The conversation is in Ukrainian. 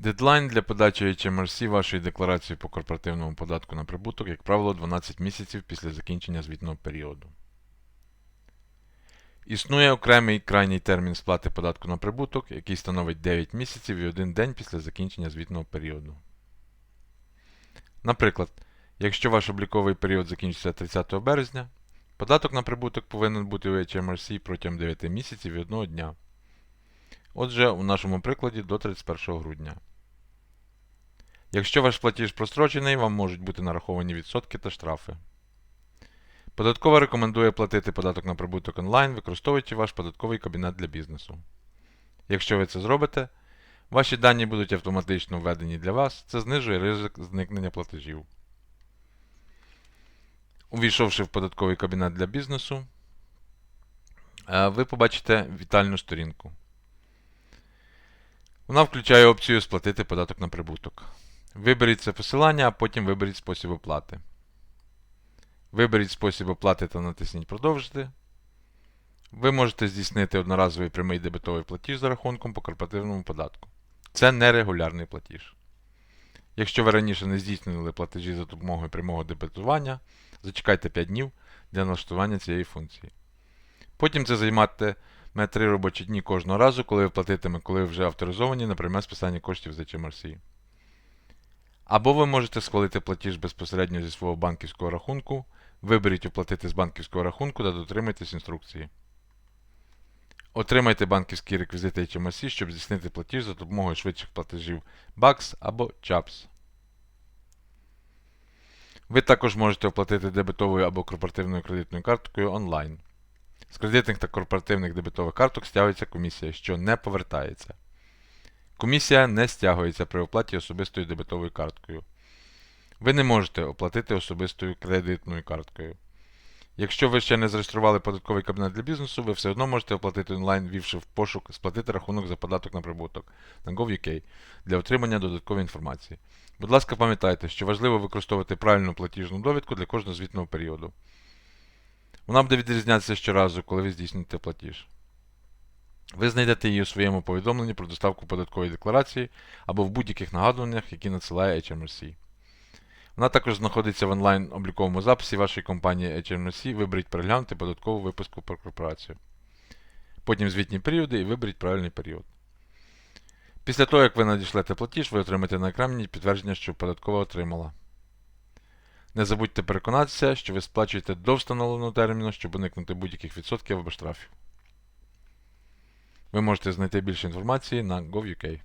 Дедлайн для подачі HMRC вашої декларації по корпоративному податку на прибуток, як правило, 12 місяців після закінчення звітного періоду. Існує окремий крайній термін сплати податку на прибуток, який становить 9 місяців і 1 день після закінчення звітного періоду. Наприклад, якщо ваш обліковий період закінчиться 30 березня, податок на прибуток повинен бути у HMRC протягом 9 місяців і 1 дня. Отже, у нашому прикладі до 31 грудня. Якщо ваш платіж прострочений, вам можуть бути нараховані відсотки та штрафи. Податкова рекомендує платити податок на прибуток онлайн, використовуючи ваш податковий кабінет для бізнесу. Якщо ви це зробите, ваші дані будуть автоматично введені для вас, це знижує ризик зникнення платежів. Увійшовши в податковий кабінет для бізнесу, е, ви побачите вітальну сторінку. Вона включає опцію Сплатити податок на прибуток. Виберіть це посилання, а потім виберіть спосіб оплати. Виберіть спосіб оплати та натисніть Продовжити. Ви можете здійснити одноразовий прямий дебетовий платіж за рахунком по корпоративному податку. Це нерегулярний платіж. Якщо ви раніше не здійснювали платежі за допомогою прямого дебетування, зачекайте 5 днів для налаштування цієї функції. Потім це займатиме 3 робочі дні кожного разу, коли ви платитиме, коли ви вже авторизовані на пряме списання коштів з HMRC. Або ви можете схвалити платіж безпосередньо зі свого банківського рахунку, виберіть оплатити з банківського рахунку та дотримайтесь інструкції. Отримайте банківські реквізити HMRC, щоб здійснити платіж за допомогою швидших платежів BACS або CHAPS. Ви також можете оплатити дебетовою або корпоративною кредитною карткою онлайн. З кредитних та корпоративних дебетових карток стягується комісія, що не повертається. Комісія не стягується при оплаті особистою дебетовою карткою. Ви не можете оплатити особистою кредитною карткою. Якщо ви ще не зареєстрували податковий кабінет для бізнесу, ви все одно можете оплатити онлайн, ввівши в пошук сплатити рахунок за податок на прибуток на GovUK для отримання додаткової інформації. Будь ласка, пам'ятайте, що важливо використовувати правильну платіжну довідку для кожного звітного періоду. Вона буде відрізнятися щоразу, коли ви здійснюєте платіж. Ви знайдете її у своєму повідомленні про доставку податкової декларації або в будь-яких нагадуваннях, які надсилає HMRC. Вона також знаходиться в онлайн обліковому записі вашої компанії HMRC. Виберіть переглянути податкову випуску про корпорацію. Потім звітні періоди і виберіть правильний період. Після того, як ви надішлете платіж, ви отримаєте на екрані підтвердження, що податкова отримала. Не забудьте переконатися, що ви сплачуєте до встановленого терміну, щоб уникнути будь-яких відсотків або штрафів. Ви можете знайти більше інформації на gov.uk.